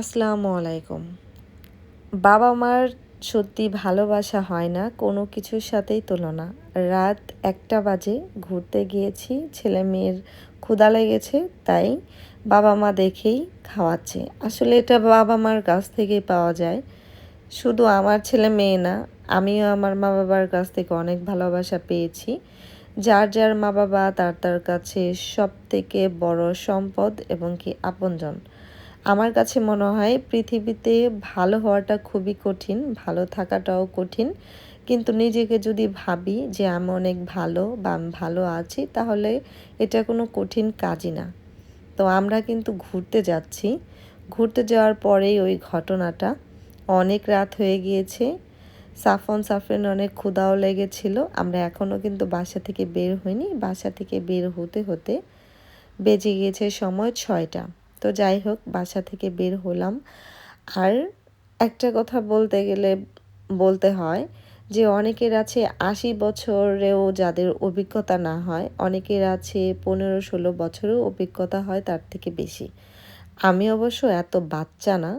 আসসালামু আলাইকুম। বাবা মার সত্যি ভালোবাসা হয় না, কোনো কিছুর সাথেই তুলনা। রাত একটা বাজে, ঘুরতে গিয়েছি ছেলে মেয়ের ক্ষুদা লেগেছে, তাই বাবা মা দেখেই খাওয়াচ্ছে। আসলে এটা বাবা মার কাছ থেকেই পাওয়া যায়। শুধু আমার ছেলে মেয়ে না, আমিও আমার মা বাবার কাছ থেকে অনেক ভালোবাসা পেয়েছি। যার যার মা বাবা তার তার কাছে সব থেকে বড় সম্পদ এবং কি আপনজন। আমার কাছে মনে হয় পৃথিবীতে ভালো হওয়াটা খুবই কঠিন, ভালো থাকাটাও কঠিন। কিন্তু নিজেকে যদি ভাবি যে আমি অনেক ভালো বা আমি ভালো আছি, তাহলে এটা কোনো কঠিন কাজই না। তো আমরা কিন্তু ঘুরতে যাচ্ছি। ঘুরতে যাওয়ার পরেই ওই ঘটনাটা। অনেক রাত হয়ে গিয়েছে। সাফন সাফরিন অনেক ক্ষুদাও লেগেছিল। আমরা এখনও কিন্তু বাসা থেকে বের হইনি। বাসা থেকে বের হতে হতে বেজে গিয়েছে সময় ছয়টা। তো যাই হোক, বাসা থেকে বের হলাম। আর একটা কথা বলতে গেলে, বলতে হয় যে অনেকের আছে আশি বছরেও যাদের অভিজ্ঞতা না হয়, অনেকের আছে পনেরো ষোলো বছরেও অভিজ্ঞতা হয় তার থেকে বেশি। আমি অবশ্য এত বাচ্চা না,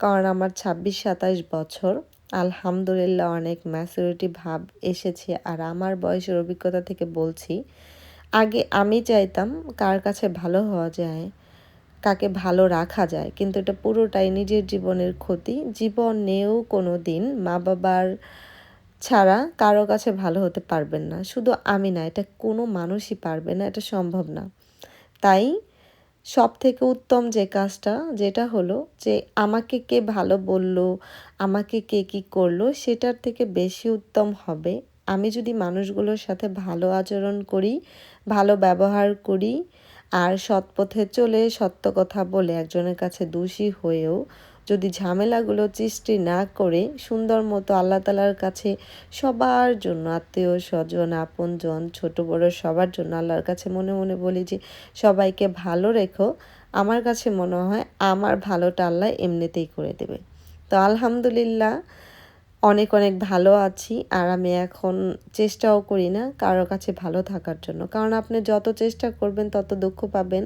কারণ আমার ছাব্বিশ সাতাশ বছর। আলহামদুলিল্লাহ অনেক ম্যাচুরিটি ভাব এসেছে আর আমার বয়সের অভিজ্ঞতা থেকে বলছি, আগে আমি চাইতাম কার কাছে ভালো হওয়া যায় কাকে ভালো রাখা যায়, কিন্তু এটা পুরোটাই নিজের জীবনের ক্ষতি। জীবনেও কোনো দিন মা বাবার ছাড়া কারও কাছে ভালো হতে পারবেন না। শুধু আমি না, এটা কোনো মানুষই পারবে না, এটা সম্ভব না। তাই সব থেকে উত্তম যে কাজটা, যেটা হলো যে আমাকে কে ভালো বলল, আমাকে কে কী করল, সেটার থেকে বেশি উত্তম হবে আমি যদি মানুষগুলোর সাথে ভালো আচরণ করি, ভালো ব্যবহার করি আর সৎ পথে চলে সত্য কথা বলে একজনের কাছে দোষী হয়েও যদি ঝামেলাগুলো সৃষ্টি না করে সুন্দর মতো আল্লাহ তালার কাছে সবার জন্য, আত্মীয় স্বজন, আপনজন, ছোট, বড় সবার জন্য আল্লাহর কাছে মনে মনে বলি যে, সবাইকে ভালো রেখো। আমার কাছে মনে হয় আমার ভালোটা আল্লাহ এমনিতেই করে দেবে। তো আলহামদুলিল্লাহ অনেক অনেক ভালো আছি আর আমি এখন চেষ্টাও করি না কারোর কাছে ভালো থাকার জন্য। কারণ আপনি যত চেষ্টা করবেন, তত দুঃখ পাবেন,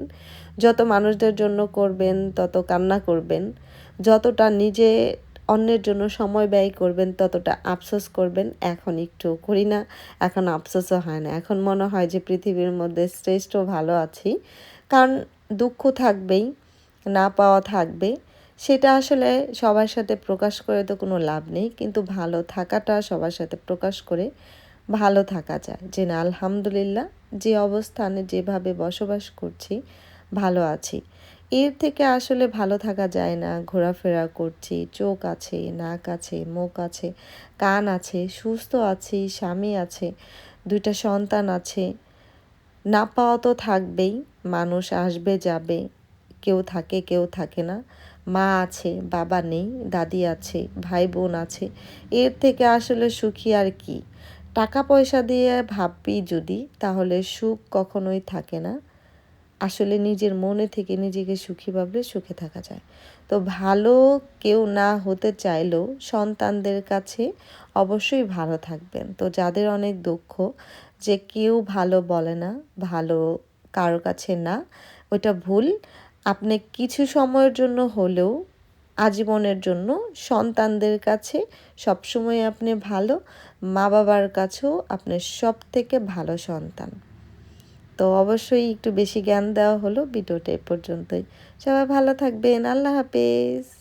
যত মানুষদের জন্য করবেন, তত কান্না করবেন, যতটা নিজে অন্যের জন্য সময় ব্যয় করবেন, ততটা আফসোস করবেন। এখন একটু করি না, এখন আফসোসও হয় না। এখন মনে হয় যে পৃথিবীর মধ্যে শ্রেষ্ঠ ভালো আছি। কারণ দুঃখ থাকবেই, না পাওয়া থাকবে। সেটা আসলে সবার সাথে প্রকাশ করে তো কোনো লাভ নেই, কিন্তু ভালো থাকাটা সবার সাথে প্রকাশ করে ভালো থাকা যায়। যে না, আলহামদুলিল্লাহ, যে অবস্থানে যেভাবে বসবাস করছি, ভালো আছি। এর থেকে আসলে ভালো থাকা যায় না, ঘোরাফেরা করছি, চোখ আছে, নাক আছে, মুখ আছে, কান আছে, সুস্থ আছি, স্বামী আছে, দুইটা সন্তান আছে। না পাওয়া তো থাকবেই, মানুষ আসবে যাবে, কেউ থাকে কেউ থাকে না। মা আছে, বাবা নেই, দাদি আছে ভাই বোন আছে, এর থেকে আসলে সুখী আর কি? টাকা পয়সা দিয়ে ভাববি যদি, তাহলে সুখ কখনোই থাকে না। আসলে নিজের মনে থেকে নিজেকে সুখী ভাবলে সুখে থাকা যায়। তো ভালো কেউ না হতে চাইলেও সন্তানদের কাছে অবশ্যই ভালো থাকবেন। তো যাদের অনেক দুঃখ, যে কেউ ভালো বলে না, ভালো কারও কাছে না, ওইটা ভুল। আপনি কিছু সময়ের জন্য হলেও আজীবনের জন্য সন্তানদের কাছে সবসময় আপনি ভালো মা বাবার কাছেও আপনার সব থেকে ভালো সন্তান। তো অবশ্যই একটু বেশি জ্ঞান দেওয়া হলো ভিডিওটা এ পর্যন্তই। সবাই ভালো থাকবেন, আল্লাহ হাফেজ।